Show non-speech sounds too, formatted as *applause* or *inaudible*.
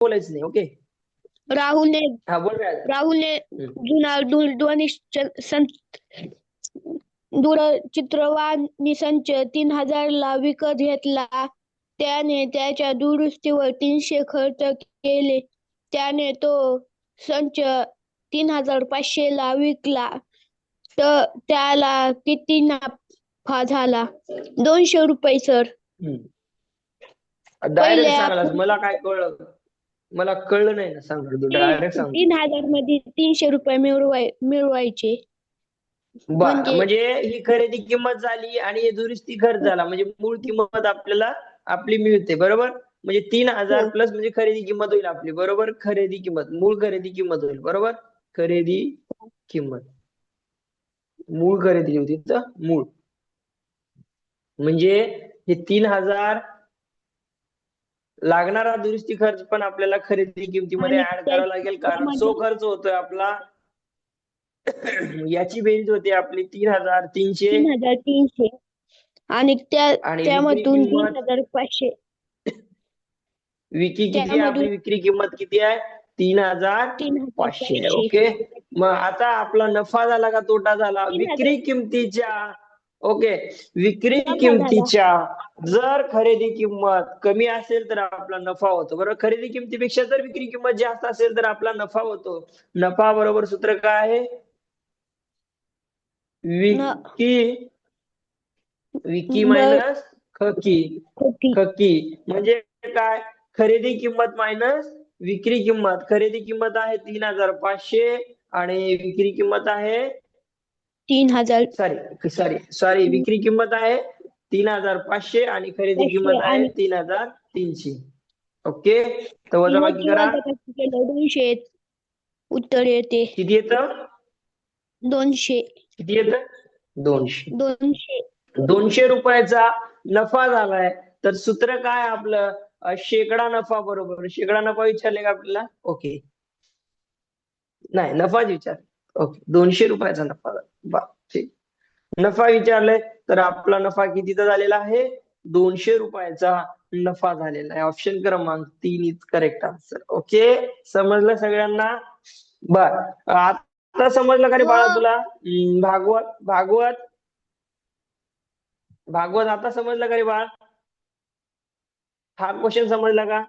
बोलायचं नाही ओके राहुलने हा बोल. राहुलने. जुना दूरध्वनी दूरचित्रवाणी संच तीन हजारला विकत घेतला. त्याने त्याच्या दुरुस्तीवर तीनशे खर्च केले. त्याने तो संच तीन हजार पाचशेला विकला. तर त्याला किती नफा झाला? दोनशे रुपये सर मला काय कळलं? मला कळलं नाही ना सांग तू डायरेक्ट सांग. तीन हजारमध्ये तीनशे रुपये मिळवाय मिळवायचे. बा- म्हणजे- म्हणजे ही खरेदी किंमत झाली आणि हे दुरुस्ती खर्च झाला. म्हणजे मूळ किंमत आपल्याला आपली मिळते बरोबर? म्हणजे तीन हजार हो. प्लस म्हणजे खरेदी किंमत होईल आपली बरोबर? खरेदी किंमत मूळ खरेदी किंमत होईल बरोबर? खरेदी किंमत. मूळ खरेदी होती तर मूळ. म्हणजे हे तीन हजार लागणारा दुरुस्ती खर्च पण आपल्याला खरेदी किमतीमध्ये ऍड करावा लागेल कारण जो खर्च होतोय आपला *clears throat* याची बेरीज होते आपली तीन हजार तीनशे. तीन हजार तीनशे. आणि त्या आणि त्यामधून विक्री तीन किंमत हजार पाचशे. *clears throat* विक्री किती आहे? त्यामधून- आपली विक्री किंमत किती आहे? तीन हजार तीन हजार पाचशे. पाचशे. ओके. मग आता आपला नफा झाला का तोटा झाला? तीन हजार. विक्री किमतीच्या ओके. विक्री. किमतीच्या जर खरेदी किंमत कमी असेल तर आपला नफा होतो. बरोबर? खरेदी किमतीपेक्षा जर विक्री किंमत जास्त असेल तर आपला नफा होतो. नफा बरोबर सूत्र काय आहे? विकी विकी. मायनस खकी. खकी. म्हणजे काय? खरेदी किंमत मायनस विक्री किंमत. खरेदी किंमत आहे तीन हजार पाचशे आणि विक्री किंमत आहे तीन हजार. सॉरी सॉरी सॉरी विक्री किंमत आहे तीन हजार पाचशे आणि खरेदी किंमत आहे तीन हजार तीनशे. ओके? तर वजाबाकी करा. दोनशे. उत्तर येते. किती येतं? दोनशे. किती येतं? दोनशे. दोनशे. दोनशे रुपयाचा नफा झालाय. तर सूत्र काय आपलं? शेकडा नफा बरोबर. शेकडा नफा विचारले का आपल्याला? ओके. नाही नफाच विचार. ओके दोनशे रुपयाचा नफा झाला. बा ठीक. नफा विचारलाय तर आपला नफा कितीचा झालेला आहे? दोनशे रुपयाचा नफा झालेला आहे. ऑप्शन क्रमांक तीन इज करेक्ट आन्सर ओके समजलं सगळ्यांना? बर. आता समजलं का रे बाळा तुला? भागवत भागवत. भागवत आता समजलं का रे बाळ? हा क्वेश्चन समजला का?